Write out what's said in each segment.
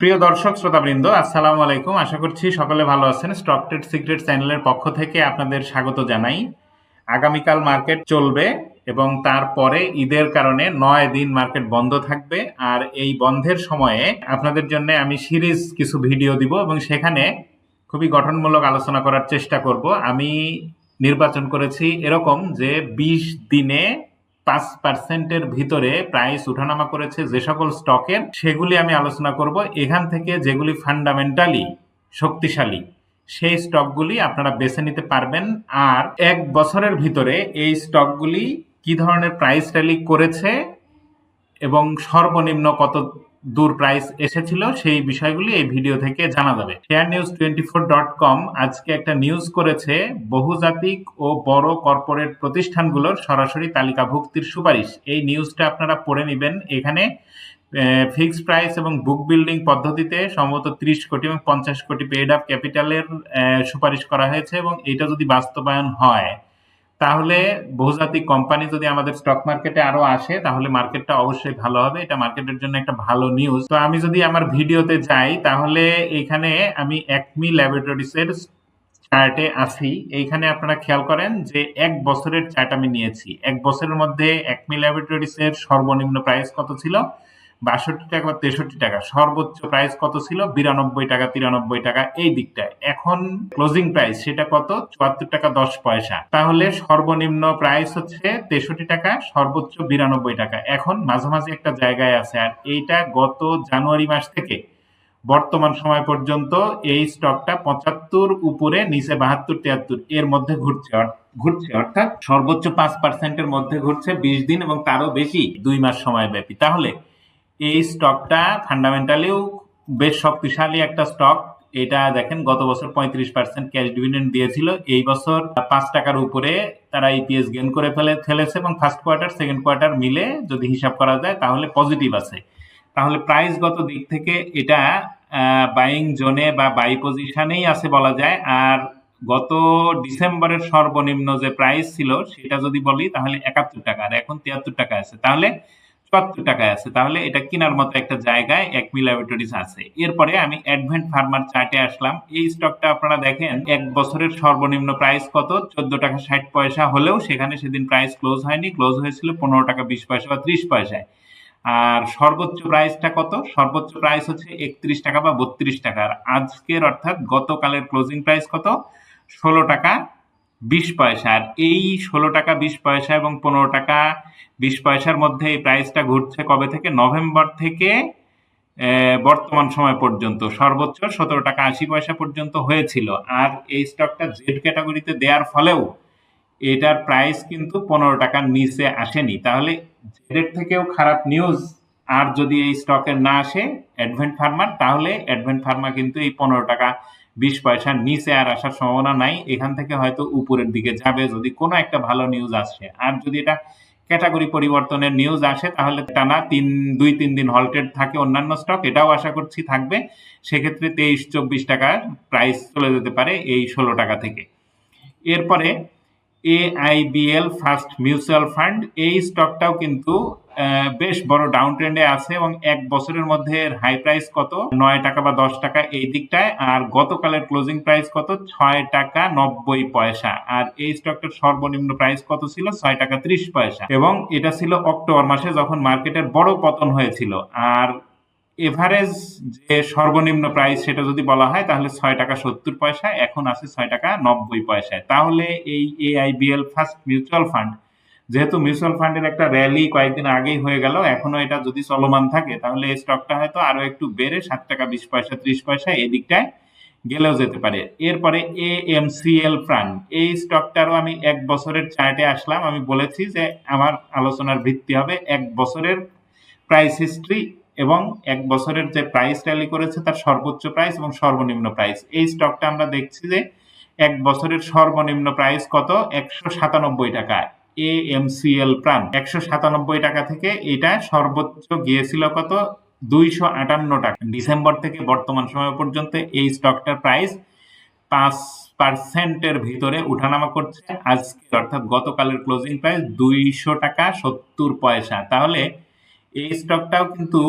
প্রিয় দর্শক, শ্রোতাবৃন্দ, আসসালামু আলাইকুম। আশা করছি সকলে ভালো আছেন। স্টক ট্রেড সিক্রেট চ্যানেলের পক্ষ থেকে আপনাদের স্বাগত জানাই। আগামীকাল মার্কেট চলবে এবং তারপরে ঈদের কারণে নয় দিন মার্কেট বন্ধ থাকবে। আর এই বন্ধের সময়ে আপনাদের জন্য আমি সিরিজ কিছু ভিডিও দিব এবং সেখানে খুবই গঠনমূলক আলোচনা করার চেষ্টা করব। আমি নির্বাচন করেছি এরকম যে বিশ দিনে পাঁচ পার্সেন্টের ভিতরে প্রাইস উঠানামা করেছে যে সকল স্টকের সেগুলি আমি আলোচনা করব। এখান থেকে যেগুলি ফান্ডামেন্টালি শক্তিশালী, সেই স্টকগুলি আপনারা বেছে নিতে পারবেন। আর এক বছরের ভিতরে এই স্টকগুলি কি ধরনের প্রাইস র্যালি করেছে এবং সর্বনিম্ন কত দূর প্রাইস এসেছিল, সেই বিষয়গুলি এই ভিডিও থেকে জানা যাবে। Share news twenty four dot com আজকে একটা নিউজ করেছে, বহুজাতিক ও বড় কর্পোরেট প্রতিষ্ঠানগুলোর সরাসরি তালিকাভুক্তির সুপারিশ। এই নিউজটা আপনারা পড়ে নেবেন। এখানে ফিক্সড প্রাইস এবং বুক বিল্ডিং পদ্ধতিতে সম্ভবত ত্রিশ কোটি এবং পঞ্চাশ কোটি পেড আপ ক্যাপিটালের সুপারিশ করা হয়েছে এবং এটা যদি বাস্তবায়ন হয় তাহলে বহুজাতিক কোম্পানি যদি আমাদের স্টক মার্কেটে আরও আসে, তাহলে মার্কেটটা অবশ্যই ভালো হবে। এটা মার্কেটের জন্য একটা ভালো নিউজ তো আমি যদি আমার ভিডিওতে যাই, তাহলে এখানে আমি একমি ল্যাবরেটরিজ এর চার্টে আসি এইখানে আপনারা খেয়াল করেন যে এক বছরের চার্ট আমি নিয়েছি। এক বছরের মধ্যে একমি ল্যাবরেটরিজ এর সর্বনিম্ন প্রাইস কত ছিল? বাষট্টি টাকা বা তেষট্টি টাকা। সর্বোচ্চ প্রাইস কত ছিল? বিরানব্বই টাকা, তিরানব্বই টাকা, এই দিকটায়। এখন ক্লোজিং প্রাইস সেটা কত? চুয়াত্তর টাকা, দশ পয়সা। তাহলে সর্বনিম্ন প্রাইস হচ্ছে তেষট্টি টাকা, সর্বোচ্চ বিরানব্বই টাকা। এখন মাঝামাঝি একটা জায়গায় আছে, আর এইটা গত জানুয়ারি মাস থেকে বর্তমান সময় পর্যন্ত এই স্টকটা পঁচাত্তর উপরে, নিচে বাহাত্তর, তিয়াত্তর, এর মধ্যে ঘুরছে। ঘুরছে, অর্থাৎ সর্বোচ্চ পাঁচ পার্সেন্টের মধ্যে ঘুরছে বিশ দিন এবং তারও বেশি দুই মাস সময় ব্যাপী। তাহলে এই স্টকটা ফান্ডামেন্টালিও বেশ শক্তিশালী একটা স্টক এটা দেখেন, গত বছর পঁয়ত্রিশ পার্সেন্ট ক্যাশ ডিভিডেন্ড দিয়েছিল। এই বছর পাঁচ টাকার উপরে তারা ইপিএস গেন করে ফেলে, ফেলেছে এবং ফার্স্ট কোয়ার্টার সেকেন্ড কোয়ার্টার মিলে যদি হিসাব করা যায় তাহলে পজিটিভ আছে। তাহলে প্রাইসগত দিক থেকে এটা বাইং জোনে বা বাই পজিশনেই আছে বলা যায়। আর গত ডিসেম্বরের সর্বনিম্ন যে প্রাইস ছিল, সেটা যদি বলি তাহলে একাত্তর টাকা। আর এখন তিয়াত্তর টাকা আছে। তাহলে চুয়াত্তর টাকায় আছে। তাহলে এটা কেনার মতো একটা জায়গায় এক ল্যাবরেটরিজ আছে। এরপরে আমি অ্যাডভেন্ট ফার্মার চার্টে আসলাম। এই স্টকটা আপনারা দেখেন, এক বছরের সর্বনিম্ন প্রাইস কত? চোদ্দ টাকা ষাট পয়সা হলেও সেখানে সেদিন প্রাইস ক্লোজ হয়নি। ক্লোজ হয়েছিল পনেরো টাকা বিশ পয়সা বা ত্রিশ পয়সায়। আর সর্বোচ্চ প্রাইসটা কত? সর্বোচ্চ প্রাইস হচ্ছে একত্রিশ টাকা বা বত্রিশ টাকা। আজকের অর্থাৎ গতকালের ক্লোজিং প্রাইস কত? ষোলো টাকা বিশ পয়সা। আর এই ষোলো টাকা বিশ পয়সা এবং পনেরো টাকা বিশ পয়সার মধ্যে এই প্রাইসটা ঘুরছে কবে থেকে? নভেম্বর থেকে বর্তমান সময় পর্যন্ত। সর্বোচ্চ সতেরো টাকা আশি পয়সা পর্যন্ত হয়েছিল। আর এই স্টকটা জেড ক্যাটাগরিতে দেওয়ার ফলেও এটার প্রাইস কিন্তু পনেরো টাকার নিচে আসেনি। তাহলে জেডের থেকেও খারাপ নিউজ আর যদি এই স্টকের না আসে অ্যাডভেন্ট ফার্মার তাহলে অ্যাডভেন্ট ফার্মা কিন্তু এই পনেরো টাকা বিশ পয়সার নিচে আর আসার সম্ভাবনা নাই। এখান থেকে হয়তো উপরের দিকে যাবে। যদি কোনো একটা ভালো নিউজ আসে, আর যদি এটা ক্যাটাগরি পরিবর্তনের নিউজ আসে, তাহলে টানা তিন, দুই, তিন দিন হল্টেড থাকে অন্যান্য স্টক এটাও আশা করছি থাকবে। সেক্ষেত্রে তেইশ, চব্বিশ টাকার প্রাইস চলে যেতে পারে এই ষোলো টাকা থেকে। এরপরে এআইবিএল ফার্স্ট মিউচুয়াল ফান্ড এই স্টকটাও কিন্তু বেশ বড় ডাউন ট্রেন্ডে আছে এবং এক বছরের মধ্যে হাই প্রাইস কত? নয় টাকা বা দশ টাকা এই দিকটায়, আর গতকালের ক্লোজিং প্রাইস কত? ছয় টাকা নব্বই পয়সা। আর এই স্টকটার সর্বনিম্ন প্রাইস কত ছিল? ছয় টাকা ত্রিশ পয়সা। এবং এটা ছিল অক্টোবর মাসে যখন মার্কেটের বড় পতন হয়েছিল। আর এভারেজ যে সর্বনিম্ন প্রাইস সেটা যদি বলা হয়, তাহলে ছয় টাকা সত্তর পয়সা এখন আছে ছয় টাকা নব্বই পয়সায়। তাহলে এই এআইবিএল ফার্স্ট মিউচুয়াল ফান্ড, যেহেতু মিউচুয়াল ফান্ডের একটা র্যালি কয়েকদিন আগেই হয়ে গেল এখনও এটা যদি চলমান থাকে, তাহলে এই স্টকটা হয়তো আরও একটু বেড়ে সাত টাকা বিশ পয়সা, ত্রিশ পয়সা এদিকটায় গেলেও যেতে পারে। এরপরে এ এম সি এল প্রাণ এই স্টকটারও আমি এক বছরের চার্টে আসলাম। আমি বলেছি যে আমার আলোচনার ভিত্তি হবে এক বছরের প্রাইস হিস্ট্রি এবং এক বছরের যে প্রাইস র্যালি করেছে তার সর্বোচ্চ প্রাইস এবং সর্বনিম্ন প্রাইস এই স্টকটা আমরা দেখছি যে এক বছরের সর্বনিম্ন প্রাইস কত? একশো সাতানব্বই টাকা। এ এম সি এল প্রাণ। একশো সাতানব্বই টাকা থেকে এটা সর্বোচ্চ গিয়েছিল কত? দুইশো আটান্ন টাকা। ডিসেম্বর থেকে বর্তমান সময় পর্যন্ত এই স্টকটার প্রাইস পাঁচ পার্সেন্টের ভিতরে উঠানামা করছে। আজকে অর্থাৎ গতকালের ক্লোজিং প্রাইস দুইশো টাকা সত্তর পয়সা। তাহলে এই স্টকটাও কিন্তু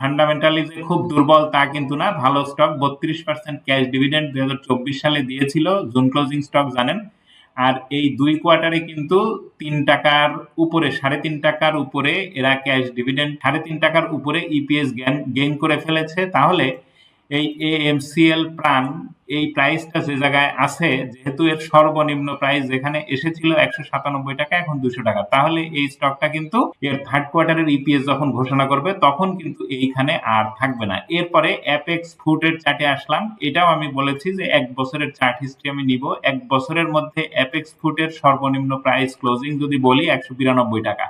ফান্ডামেন্টালি যে খুব দুর্বল, তা কিন্তু না। ভালো স্টক বত্রিশ পার্সেন্ট ক্যাশ ডিভিডেন্ড দুই হাজার চব্বিশ সালে দিয়েছিল জুন ক্লোজিং স্টক জানেন? আর এই দুই কোয়ার্টারে কিন্তু তিন টাকার উপরে, সাড়ে তিন টাকার উপরে এরা ক্যাশ ডিভিডেন্ড সাড়ে তিন টাকার উপরে ইপিএস গেইন করে ফেলেছে। তাহলে এই এএমসিএল প্রাণ, এই প্রাইসটা যে জায়গায় আছে, যেহেতু এর সর্বনিম্ন প্রাইস যেখানে এসেছিল একশো সাতানব্বই টাকা, এখন দুশো টাকা। তাহলে এই স্টকটা কিন্তু এর থার্ড কোয়ার্টারের ইপিএস যখন ঘোষণা করবে, তখন কিন্তু এইখানে আর থাকবে না। এরপরে অ্যাপেক্স ফুডের চার্টে আসলাম। এটাও আমি বলেছি যে এক বছরের চার্ট হিস্ট্রি আমি নিব। এক বছরের মধ্যে অ্যাপেক্স ফুডের সর্বনিম্ন প্রাইস ক্লোজিং যদি বলি, একশো বিরানব্বই টাকা।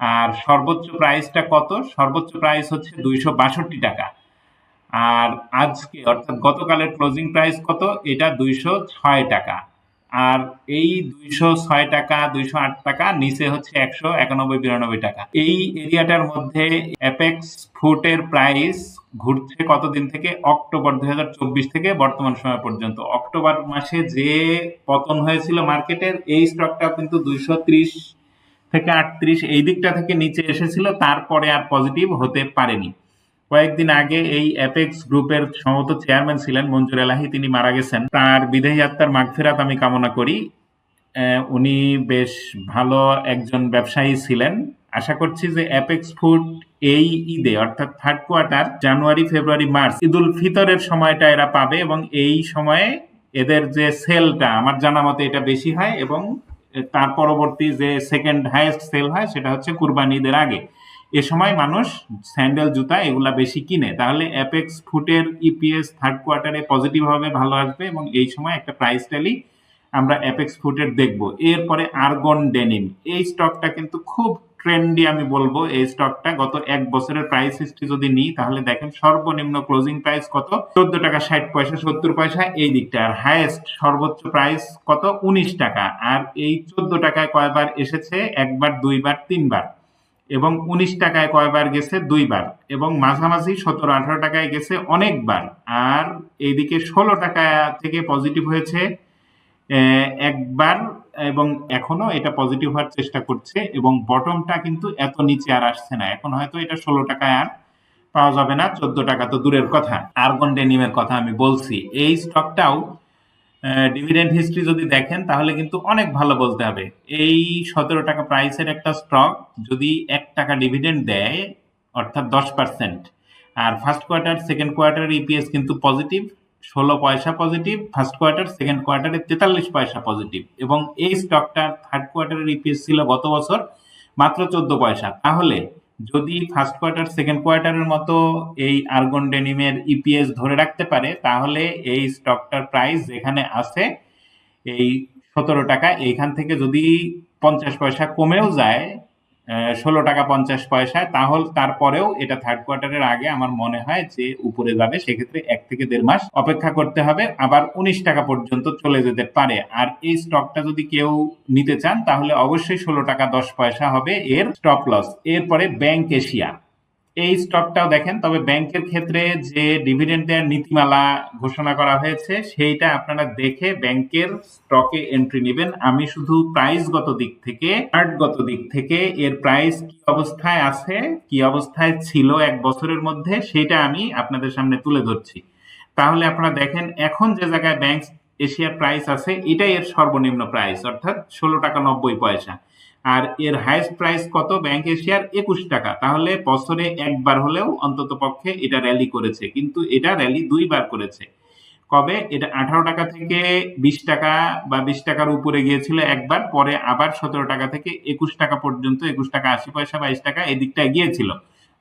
আর সর্বোচ্চ প্রাইসটা কত? সর্বোচ্চ প্রাইস হচ্ছে দুইশো বাষট্টি টাকা। আর আজকে, অর্থাৎ গতকালের ক্লোজিং প্রাইস কত? এটা দুইশো ছয় টাকা। আর এই দুইশো ছয় টাকা, দুইশো আট টাকা, নিচে হচ্ছে একশো একানব্বই, বিরানব্বই টাকা। এই এরিয়াটার মধ্যে অ্যাপেক্স ফুটের প্রাইস ঘুরছে কতদিন থেকে? অক্টোবর দু হাজার চব্বিশ থেকে বর্তমান সময় পর্যন্ত। অক্টোবর মাসে যে পতন হয়েছিল মার্কেটের, এই স্টকটা কিন্তু দুইশো ত্রিশ থেকে আটত্রিশ, এই দিকটা থেকে নিচে এসেছিল। তারপরে আর পজিটিভ হতে পারেনি। কয়েকদিন আগে এই অ্যাপেক্স গ্রুপের সম্ভবত চেয়ারম্যান ছিলেন মঞ্জুর এলাহি, তিনি মারা গেছেন। তার বিদেহী আত্মার মাগফেরাত আমি কামনা করি। উনি বেশ ভালো একজন ব্যবসায়ী ছিলেন। আশা করছি যে অ্যাপেক্স ফুড এই ঈদে, অর্থাৎ third quarter January, February, March ঈদুল ফিতরের সময়টা এরা পাবে এবং এই সময়ে এদের যে সেলটা, আমার জানা মতে এটা বেশি হয় এবং তার পরবর্তী যে সেকেন্ড হাইয়েস্ট সেল হয়, সেটা হচ্ছে কুরবানি ঈদের আগে। এ সময় মানুষ স্যান্ডেল, জুতা এগুলা বেশি কিনে। তাহলে অ্যাপেক্স ফুটের ইপিএস থার্ড কোয়ার্টারে পজিটিভ হবে, ভালো আসবে এবং এই সময় একটা প্রাইস ট্যালি আমরা অ্যাপেক্স ফুটের দেখব। এরপরে আর্গন ডেনিম এই স্টকটা কিন্তু খুব ট্রেন্ডি আমি বলব, এই স্টকটা গত এক বছরের প্রাইস হিস্ট্রি যদি নিই, তাহলে দেখেন সর্বনিম্ন ক্লোজিং প্রাইস কত? চোদ্দ টাকা ষাট পয়সা, সত্তর পয়সা, এই দিকটা। আর হায়েস্ট সর্বোচ্চ প্রাইস কত? উনিশ টাকা। আর এই চোদ্দ টাকায় কয়বার এসেছে? একবার, দুইবার, তিনবার। এবং উনিশ টাকায় কয়বার গেছে? দুইবার। এবং মাঝামাঝি সতেরো, আঠারো টাকায় গেছে অনেকবার। আর এইদিকে ষোলো টাকা থেকে পজিটিভ হয়েছে একবার এবং এখনও এটা পজিটিভ হওয়ার চেষ্টা করছে এবং বটমটা কিন্তু এত নিচে আর আসছে না। এখন হয়তো এটা ষোলো টাকায় আর পাওয়া যাবে না, চোদ্দ টাকা তো দূরের কথা। আর্গন ডেনিমের কথা আমি বলছি। এই স্টকটাও ডিভিডেন্ড হিস্ট্রি যদি দেখেন, তাহলে কিন্তু অনেক ভালো বলতে হবে। এই সতেরো টাকা প্রাইসের একটা স্টক যদি এক টাকা ডিভিডেন্ড দেয়, অর্থাৎ দশ পার্সেন্ট আর first quarter second quarter EPS কিন্তু পজিটিভ ষোলো পয়সা পজিটিভ ফার্স্ট কোয়ার্টার সেকেন্ড কোয়ার্টারে তেতাল্লিশ পয়সা পজিটিভ এবং এই স্টকটার থার্ড কোয়ার্টারের ইপিএস ছিল গত বছর মাত্র চোদ্দ পয়সা। তাহলে যদি ফার্স্ট কোয়ার্টার সেকেন্ড কোয়ার্টারের মতো এই আর্গন ডেনিমের ইপিএস ধরে রাখতে পারে, তাহলে এই স্টকটার প্রাইস যেখানে আছে এই সতেরো টাকা। এইখান থেকে যদি পঞ্চাশ পয়সা কমেও যায় ষোলো টাকা পঞ্চাশ পয়সা। তাহলে, তারপরেও এটা থার্ড কোয়ার্টারের আগে আমার মনে হয় যে উপরে যাবে সেক্ষেত্রে এক থেকে দেড় মাস অপেক্ষা করতে হবে। আবার উনিশ টাকা পর্যন্ত চলে যেতে পারে। আর এই স্টকটা যদি কেউ নিতে চান, তাহলে অবশ্যই ষোলো টাকা দশ পয়সা হবে এর স্টপ লস এরপরে ব্যাংক এশিয়া এই স্টকটাও দেখেন, তবে ব্যাংকের ক্ষেত্রে যে ডিভিডেন্ড দেওয়ার নীতিমালা ঘোষণা করা হয়েছে, সেইটা আপনারা দেখে ব্যাংকের স্টকে এন্ট্রি নেবেন। আমি শুধু প্রাইসগত দিক থেকে চার্টগত দিক থেকে, এর প্রাইস কি অবস্থায় আছে, কি অবস্থায় ছিল এক বছরের মধ্যে সেটা আমি আপনাদের সামনে তুলে ধরছি। তাহলে আপনারা দেখেন, এখন যে জায়গায় ব্যাংক এশিয়ার প্রাইস আছে, এটাই এর সর্বনিম্ন প্রাইস অর্থাৎ ষোলো টাকা নব্বই পয়সা। আর এর হাইয়েস্ট প্রাইস কত? ব্যাংক এশিয়ার একুশ টাকা। তাহলে বছরে একবার হলেও অন্তত পক্ষে এটা র্যালি করেছে। কিন্তু এটা র্যালি দুইবার করেছে। কবে? এটা আঠারো টাকা থেকে বিশ টাকা বা বিশ টাকার উপরে গিয়েছিল একবার, পরে আবার সতেরো টাকা থেকে একুশ টাকা পর্যন্ত, একুশ টাকা আশি পয়সা, বাইশ টাকা এদিকটা গিয়েছিল।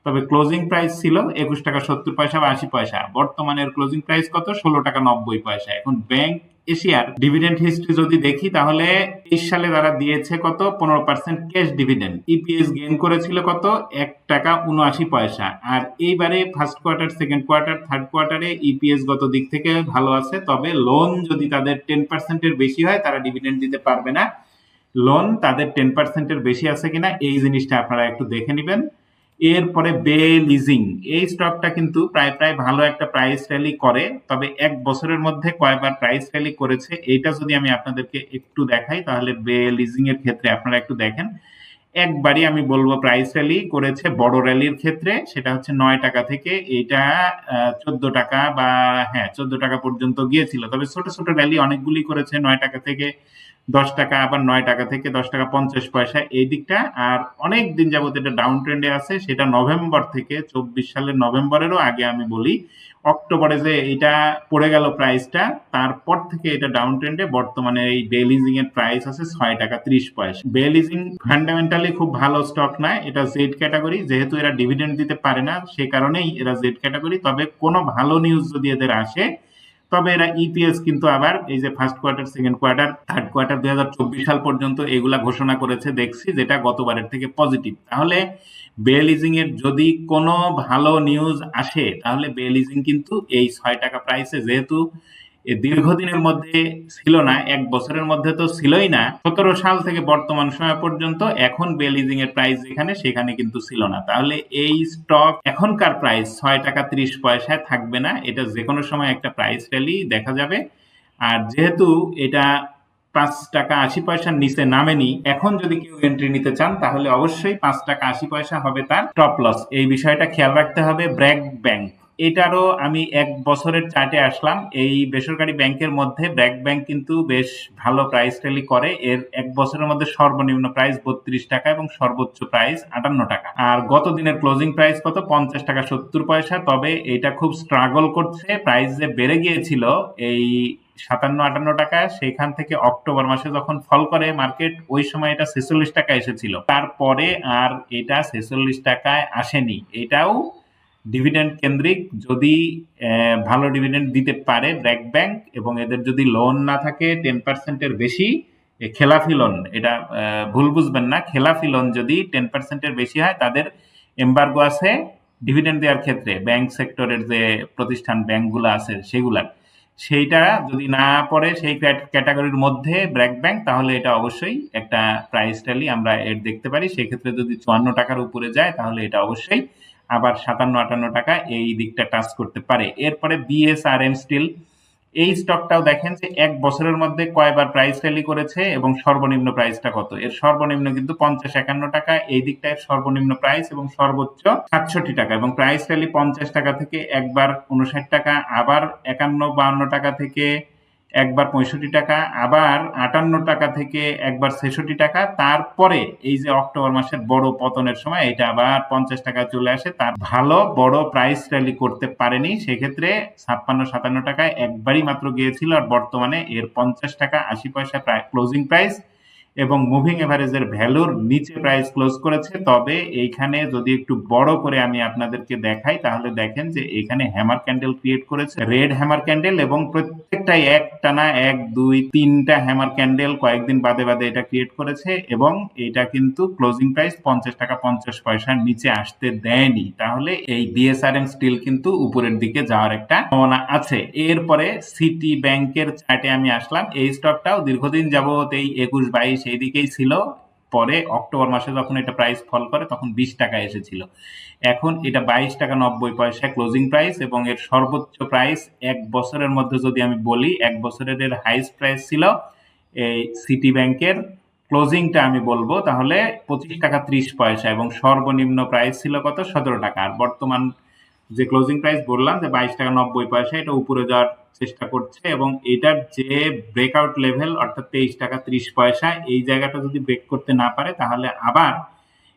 তবে ক্লোজিং প্রাইস ছিল একুশ টাকা সত্তর পয়সা বা আশি পয়সা। বর্তমানের ক্লোজিং প্রাইস কত? ষোলো টাকা নব্বই পয়সা। এখন ব্যাংক এশিয়ার ডিভিডেন্ড হিস্ট্রি যদি দেখি, তাহলে তেইশ সালে তারা দিয়েছে কত? পনেরো percent cash dividend EPS gain করেছিল কত? এক টাকা উনআশি পয়সা। আর এইবারে first quarter second quarter third কোয়ার্টারে ইপিএস গত দিক থেকে ভালো আছে। তবে লোন যদি তাদের টেন পার্সেন্টের বেশি হয়, তারা ডিভিডেন্ড দিতে পারবে না। লোন তাদের টেন পার্সেন্টের বেশি আছে কিনা, এই জিনিসটা আপনারা একটু দেখে নেবেন। এরপরে বে লিজিং, এই স্টকটা কিন্তু প্রায় প্রায় ভালো একটা প্রাইস র্যালি করে, তবে এক বছরের মধ্যে কয়বার প্রাইস র্যালি করেছে, এইটা যদি আমি আপনাদেরকে একটু দেখাই, তাহলে বে লিজিং এর ক্ষেত্রে আপনারা একটু দেখেন। একবারই আমি বলব প্রাইস র্যালি করেছে বড় র্যালির ক্ষেত্রে, সেটা হচ্ছে নয় টাকা থেকে, এইটা চোদ্দ টাকা বা হ্যাঁ চোদ্দ টাকা পর্যন্ত গিয়েছিল, তবে ছোট ছোট র্যালি অনেকগুলি করেছে, নয় টাকা থেকে দশ টাকা, আবার নয় টাকা থেকে দশ টাকা পঞ্চাশ পয়সা এই দিকটা। আর অনেক দিন যাবত এটা ডাউন ট্রেন্ডে আছে, সেটা নভেম্বর থেকে, চব্বিশ সালের নভেম্বরেরও আগে আমি বলি, অক্টোবরে যে এটা পড়ে গেল প্রাইসটা তারপর থেকে এটা ডাউন ট্রেন্ডে বর্তমানে এই বেলিজিং এর প্রাইস আছে ছয় টাকা ত্রিশ পয়সা। বেলিজিং ফান্ডামেন্টালি খুব ভালো স্টক না এটা জেড ক্যাটাগরি যেহেতু এরা ডিভিডেন্ড দিতে পারে না, সে কারণেই এরা জেড ক্যাটাগরি তবে কোনো ভালো নিউজ যদি এদের আসে তবে এরা ইপিএস কিন্তু আবার এই যে first quarter second quarter third quarter দুই হাজার চব্বিশ সাল পর্যন্ত এগুলা ঘোষণা করেছে। দেখছি যেটা গতবারের থেকে পজিটিভ তাহলে বেলিজিং এর যদি কোনো ভালো নিউজ আসে, তাহলে বেলিজিং কিন্তু এই ছয় টাকা প্রাইসে যেহেতু এ দীর্ঘদিনের মধ্যে ছিল না, এক বছরের মধ্যে তো ছিলই না। সতেরো সাল থেকে বর্তমান সময় পর্যন্ত এখন বেলিজিং এর প্রাইস যেখানে, সেখানে কিন্তু ছিল না। তাহলে এই স্টক এখনকার প্রাইস ছয় টাকা ত্রিশ পয়সায় থাকবে না। এটা যে কোনো সময় একটা প্রাইস র্যালি দেখা যাবে। আর যেহেতু এটা পাঁচ টাকা আশি পয়সার নিচে নামেনি, এখন যদি কেউ এন্ট্রি নিতে চান, তাহলে অবশ্যই পাঁচ টাকা আশি পয়সা হবে তার টপ লস এই বিষয়টা খেয়াল রাখতে হবে ব্র্যাক ব্যাংক। এটারও আমি এক বছরের চার্টে আসলাম। এই বেসরকারি ব্যাংকের মধ্যে ব্র্যাক ব্যাংক কিন্তু বেশ ভালো প্রাইস র্যালি করে। এর এক বছরের মধ্যে সর্বনিম্ন প্রাইস বত্রিশ টাকা এবং সর্বোচ্চ প্রাইস আটান্ন টাকা। আর গত দিনের ক্লোজিং প্রাইস কত? পঞ্চাশ টাকা সত্তর পয়সা। তবে এটা খুব স্ট্রাগল করছে। প্রাইস যে বেড়ে গিয়েছিল, এই সাতান্ন, আটান্ন টাকা, সেখান থেকে অক্টোবর মাসে যখন ফল করে মার্কেট ওই সময় এটা ছেচল্লিশ টাকা এসেছিল। তারপরে আর এটা ছেচল্লিশ টাকায় আসেনি। এটাও ডিভিডেন্ড কেন্দ্রিক যদি ভালো ডিভিডেন্ড দিতে পারে ব্র্যাক ব্যাংক এবং এদের যদি লোন না থাকে টেন পার্সেন্টের বেশি খেলাফি লোন এটা ভুল বুঝবেন না। খেলাফি লোন যদি টেন পার্সেন্টের বেশি হয়, তাদের এম্বার্গো আছে ডিভিডেন্ড দেওয়ার ক্ষেত্রে। ব্যাংক সেক্টরের যে প্রতিষ্ঠান ব্যাংকগুলো আছে, সেগুলার। সেইটা যদি না পড়ে সেই ক্যাটাগরির মধ্যে ব্র্যাক ব্যাংক, তাহলে এটা অবশ্যই একটা প্রাইস ট্যালি আমরা এর দেখতে পারি। সেক্ষেত্রে যদি চুয়ান্ন টাকার উপরে যায়, তাহলে এটা অবশ্যই আবার সাতান্ন আটান্ন টাকা এই দিকটা টাচ করতে পারে। এরপরে বিএসআরএম স্টিল এই স্টকটাও দেখেন যে এক বছরের মধ্যে কয়বার প্রাইস র্যালি করেছে এবং সর্বনিম্ন প্রাইসটা কত? এর সর্বনিম্ন কিন্তু পঞ্চাশ একান্ন টাকা, এই দিকটা এর সর্বনিম্ন প্রাইস এবং সর্বোচ্চ সাতষট্টি টাকা এবং প্রাইস র্যালি পঞ্চাশ টাকা থেকে একবার উনষাট টাকা, আবার একান্ন বাউন্ন টাকা থেকে একবার পঁয়ষট্টি টাকা, আবার আটান্ন টাকা থেকে একবার ছেষট্টি টাকা। তারপরে এই যে অক্টোবর মাসের বড় পতনের সময় এটা আবার পঞ্চাশ টাকা চলে আসে। তার ভালো বড় প্রাইস র্যালি করতে পারেনি। সেক্ষেত্রে ছাপ্পান্ন, সাতান্ন টাকায় একবারই মাত্র গিয়েছিল আর বর্তমানে এর পঞ্চাশ টাকা, আশি পয়সা প্রায় ক্লোজিং প্রাইস এবং মুভিং এভারেজের ভ্যালুর নিচে প্রাইস ক্লোজ করেছে। তবে এইখানে যদি একটু বড় করে আমি আপনাদেরকে দেখাই, তাহলে দেখেন যে এখানে হ্যামার ক্যান্ডেল ক্রিয়েট করেছে। রেড হ্যামার ক্যান্ডেল এবং প্রত্যেকটাই এক টানা এক, দুই, তিনটা হ্যামার ক্যান্ডেল কয়েকদিন বাদে বাদে এটা ক্রিয়েট করেছে এবং এটা কিন্তু ক্লোজিং প্রাইস পঞ্চাশ টাকা পঞ্চাশ পয়সার নিচে আসতে দেয়নি। তাহলে এই বিএসআরএম স্টিল কিন্তু উপরের দিকে যাওয়ার একটা সম্ভাবনা আছে। এরপরে সিটি ব্যাংকের চার্টে আমি আসলাম। এই স্টকটাও দীর্ঘদিন যাবত এই একুশ বাইশ সেই দিকেই ছিল। পরে অক্টোবর মাসে যখন এটা প্রাইস ফল করে, তখন বিশ টাকা এসেছিল। এখন এটা বাইশ টাকা নব্বই পয়সা ক্লোজিং প্রাইস এবং এর সর্বোচ্চ প্রাইস এক বছরের মধ্যে যদি আমি বলি, এক বছরের এর হাইস্ট প্রাইস ছিল এই সিটি ব্যাংকের ক্লোজিংটা আমি বলব, তাহলে পঁচিশ টাকা ত্রিশ পয়সা এবং সর্বনিম্ন প্রাইস ছিল কত? সতেরো টাকা। আর বর্তমান যে ক্লোজিং প্রাইস বললাম, যে বাইশ টাকা নব্বই পয়সা, এটা উপরে যাওয়ার চেষ্টা করছে এবং এটার যে ব্রেকআউট লেভেল অর্থাৎ তেইশ টাকা ত্রিশ পয়সা, এই জায়গাটা যদি ব্রেক করতে না পারে, তাহলে আবার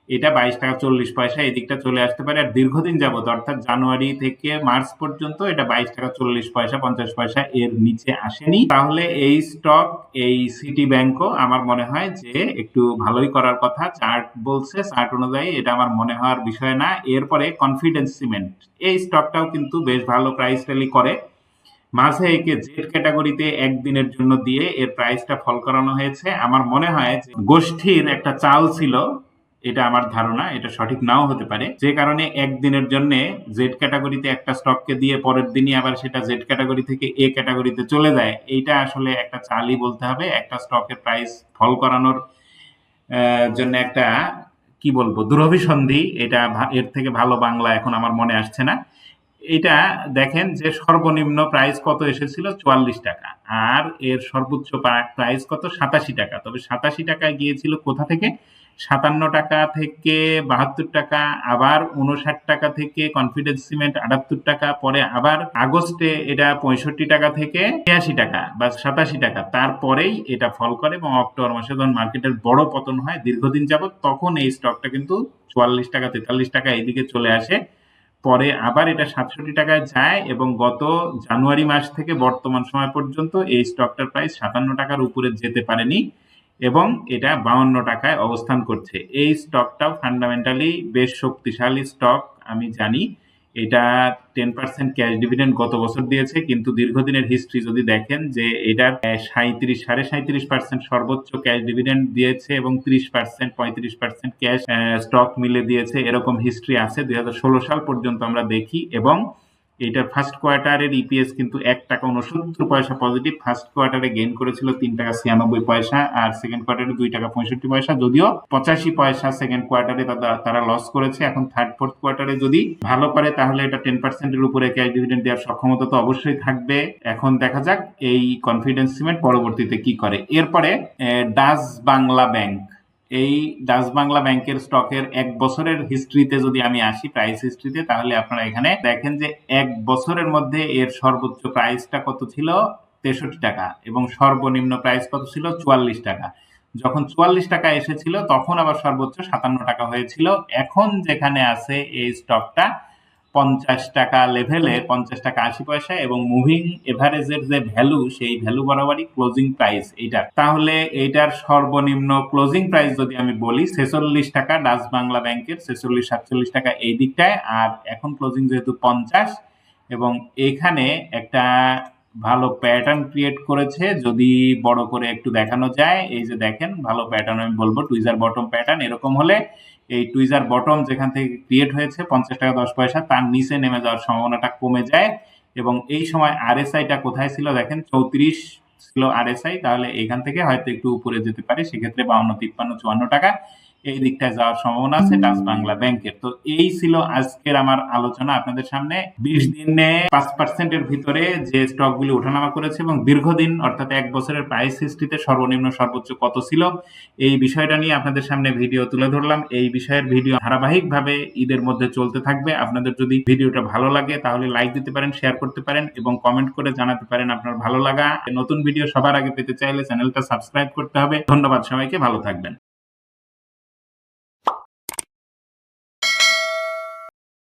এটা বাইশ টাকা চল্লিশ পয়সা, এদিকটা চলে আসতে পারে। আর দীর্ঘদিন যাবত, অর্থাৎ জানুয়ারি থেকে মার্চ পর্যন্ত এটা বাইশ টাকা চল্লিশ পয়সা, পঞ্চাশ পয়সা এর নিচে আসেনি। তাহলে এই স্টক এই সিটি ব্যাংকও আমার মনে হয় যে একটু ভালোই করার কথা। চার্ট বলছে চার্ট অনুযায়ী এটা আমার মনে হওয়ার বিষয় না। এরপরে কনফিডেন্স সিমেন্ট এই স্টকটাও কিন্তু বেশ ভালো প্রাইস র্যালি করে। মাঝে একে জেড ক্যাটাগরিতে একদিনের জন্য দিয়ে এর প্রাইসটা ফল করানো হয়েছে। আমার মনে হয় গোষ্ঠীর একটা চাল ছিল এটা আমার ধারণা, এটা সঠিক নাও হতে পারে। যে কারণে একদিনের জন্য জেড ক্যাটাগরিতে একটা স্টককে দিয়ে পরের দিনই আবার সেটা জেড ক্যাটাগরি থেকে এ ক্যাটাগরিতে চলে যায়, এইটা আসলে একটা চালই বলতে হবে। একটা স্টকের প্রাইস ফল করানোর জন্য একটা, কি বলব, দুরভিসন্ধি, এটা এর থেকে ভালো বাংলা এখন আমার মনে আসছে না। এটা দেখেন যে সর্বনিম্ন প্রাইস কত এসেছিল? চুয়াল্লিশ টাকা। আর এর সর্বোচ্চ প্রাইস কত? সাতাশি টাকা। তবে সাতাশি টাকায় গিয়েছিল কোথা থেকে? সাতান্ন টাকা থেকে বাহাত্তর টাকা, আবার উনষাট টাকা থেকে কনফিডেন্স সিমেন্ট আটাত্তর টাকা, পরে আবার আগস্টে এটা পঁয়ষট্টি টাকা থেকে ছিয়াশি টাকা বা সাতাশি টাকা। তারপরেই এটা ফল করে এবং অক্টোবর মাসে যখন মার্কেটের বড় পতন হয়, দীর্ঘদিন যাবত তখন এই স্টকটা কিন্তু চুয়াল্লিশ টাকা, তেতাল্লিশ টাকা এইদিকে চলে আসে। পরে আবার এটা সাতষট্টি টাকায় যায় এবং গত জানুয়ারি মাস থেকে বর্তমান সময় পর্যন্ত এই স্টকটার প্রাইস সাতান্ন টাকার উপরে যেতে পারেনি। এবং এটা বাউন্ন টাকায় অবস্থান করছে। এই স্টকটাও ফান্ডামেন্টালি বেশ শক্তিশালী স্টক আমি জানি। এটা টেন পার্সেন্ট ক্যাশ ডিভিডেন্ড গত বছর দিয়েছে, কিন্তু দীর্ঘদিনের হিস্ট্রি যদি দেখেন যে এটার সাঁত্রিশ সাড়ে সাঁত্রিশ পার্সেন্ট সর্বোচ্চ ক্যাশ ডিভিডেন্ড দিয়েছে এবং ত্রিশ পার্সেন্ট পঁয়ত্রিশ পার্সেন্ট ক্যাশ স্টক মিলে দিয়েছে, এরকম হিস্ট্রি আছে। দুই হাজার ষোলো সাল পর্যন্ত আমরা দেখি এবং এটার ফার্স্ট কোয়ার্টারের ইপিএস কিন্তু এক টাকা উনসত্তর পয়সা পজিটিভ ফার্স্ট কোয়ার্টারে গেইন করেছিল তিন টাকা ছিয়ানব্বই পয়সা আর সেকেন্ড কোয়ার্টারে দুই টাকা পঁয়ষট্টি পয়সা। যদিও পঁচাশি পয়সা সেকেন্ড কোয়ার্টারে তারা লস করেছে। এখন থার্ড ফোর্থ কোয়ার্টারে যদি ভালো করে তাহলে এটা টেন পার্সেন্টের উপরে ক্যাশ ডিভিডেন্ড দেওয়ার সক্ষমতা তো অবশ্যই থাকবে। এখন দেখা যাক এই কনফিডেন্স সিমেন্ট পরবর্তীতে কি করে। এরপরে ডাস বাংলা ব্যাংক এই ডাচ বাংলা ব্যাংকের স্টকের এক বছরের হিস্ট্রিতে যদি আমি আসি প্রাইস হিস্ট্রিতে তাহলে আপনারা এখানে দেখেন যে এক বছরের মধ্যে এর সর্বোচ্চ প্রাইসটা কত ছিল? তেষট্টি টাকা এবং সর্বনিম্ন প্রাইস কত ছিল? চুয়াল্লিশ টাকা। যখন চুয়াল্লিশ টাকা এসেছিল, তখন আবার সর্বোচ্চ সাতান্ন টাকা হয়েছিল। এখন যেখানে আছে এই স্টকটা পঞ্চাশ টাকা লেভেলে পঞ্চাশ টাকা আশি পয়সা এবং মুভিং এভারেজের যে ভ্যালু সেই ভ্যালু বরাবরই ক্লোজিং প্রাইস এইটার তাহলে এইটার সর্বনিম্ন ক্লোজিং প্রাইস যদি আমি বলি, ছেচল্লিশ টাকা ডাচ বাংলা ব্যাংকের ছেচল্লিশ, সাতচল্লিশ টাকা এই দিকটায়, আর এখন ক্লোজিং যেহেতু পঞ্চাশ, এবং এখানে একটা ভালো প্যাটার্ন ক্রিয়েট করেছে, যদি বড় করে একটু দেখানো যায়, এই যে দেখেন, ভালো প্যাটার্ন আমি বলব টুইজার বটম প্যাটার্ন এরকম হলে এই টুইজার বটম যেখান থেকে ক্রিয়েট হয়েছে, পঞ্চাশ টাকা, দশ পয়সা, তার নিচে নেমে যাওয়ার সম্ভাবনাটা কমে যায়। এবং এই সময় আর আরএসআইটা কোথায় ছিল দেখেন? চৌত্রিশ ছিল আরএসআই তাহলে এখান থেকে হয়তো একটু উপরে যেতে পারে, সেক্ষেত্রে বাউন্ন, তিপ্পান্ন, চুয়ান্ন টাকা। এই দিকটায় যাওয়ার সম্ভাবনা আছে, ডাচ বাংলা ব্যাংকের। তো এই ছিল আজকের আমার আলোচনা। আপনাদের সামনে বিশ দিনে পাঁচ পার্সেন্টের ভিতরে যে স্টকগুলি ওঠানামা করেছে এবং দীর্ঘদিন, অর্থাৎ এক বছরের প্রাইস হিস্ট্রিতে সর্বনিম্ন সর্বোচ্চ কত ছিল, এই বিষয়টা নিয়ে আপনাদের সামনে ভিডিও তুলে ধরলাম। এই বিষয়ের ভিডিও ধারাবাহিকভাবে ঈদের মধ্যে চলতে থাকবে। আপনাদের যদি ভিডিওটা ভালো লাগে, তাহলে লাইক দিতে পারেন শেয়ার করতে পারেন এবং কমেন্ট করে জানাতে পারেন আপনার ভালো লাগা। নতুন ভিডিও সবার আগে পেতে চাইলে চ্যানেলটা সাবস্ক্রাইব করতে হবে। ধন্যবাদ সবাইকে, ভালো থাকবেন।